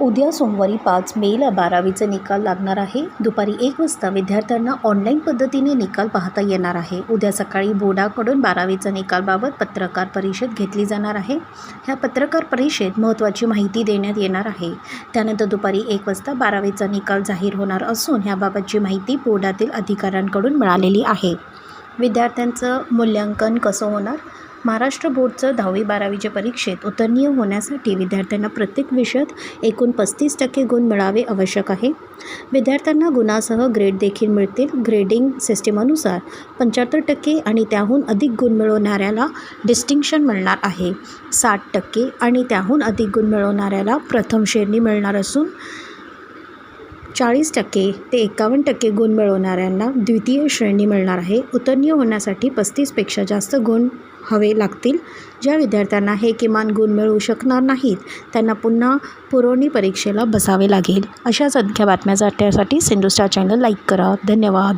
उद्या सोमवारी पाच मेला बारावीचा निकाल लागणार आहे. दुपारी एक वाजता विद्यार्थ्यांना ऑनलाईन पद्धतीने निकाल पाहता येणार आहे. उद्या सकाळी बोर्डाकडून बारावीचा निकालबाबत पत्रकार परिषद घेतली जाणार आहे. ह्या पत्रकार परिषदेत महत्त्वाची माहिती देण्यात येणार आहे. त्यानंतर दुपारी एक वाजता बारावीचा निकाल जाहीर होणार असून ह्याबाबतची माहिती बोर्डातील अधिकाऱ्यांकडून मिळालेली आहे. विद्यार्थ्यांचं मूल्यांकन कसं होणार? महाराष्ट्र बोर्डचं दहावी बारावीच्या परीक्षेत उत्तीर्ण होण्यासाठी विद्यार्थ्यांना प्रत्येक विषयात एकूण पस्तीस टक्के गुण मिळावे आवश्यक आहे. विद्यार्थ्यांना गुणासह ग्रेड देखील मिळतील. ग्रेडिंग सिस्टीमनुसार पंच्याहत्तर टक्के आणि त्याहून अधिक गुण मिळवणाऱ्याला डिस्टिंक्शन मिळणार आहे. साठ टक्के आणि त्याहून अधिक गुण मिळवणाऱ्याला प्रथम श्रेणी मिळणार असून चाळीस टक्के ते एकावन्न टक्के गुण मिळवणाऱ्यांना द्वितीय श्रेणी मिळणार आहे. उत्तीर्ण होण्यासाठी पस्तीसपेक्षा जास्त गुण हवे लागतील. ज्या विद्यार्थ्यांना हे किमान गुण मिळू शकणार नाहीत त्यांना पुन्हा पुरवणी परीक्षेला बसावे लागेल. अशाच आणख्या बातम्या जाण्यासाठी सिंधुस्टार चॅनल लाईक करा. धन्यवाद.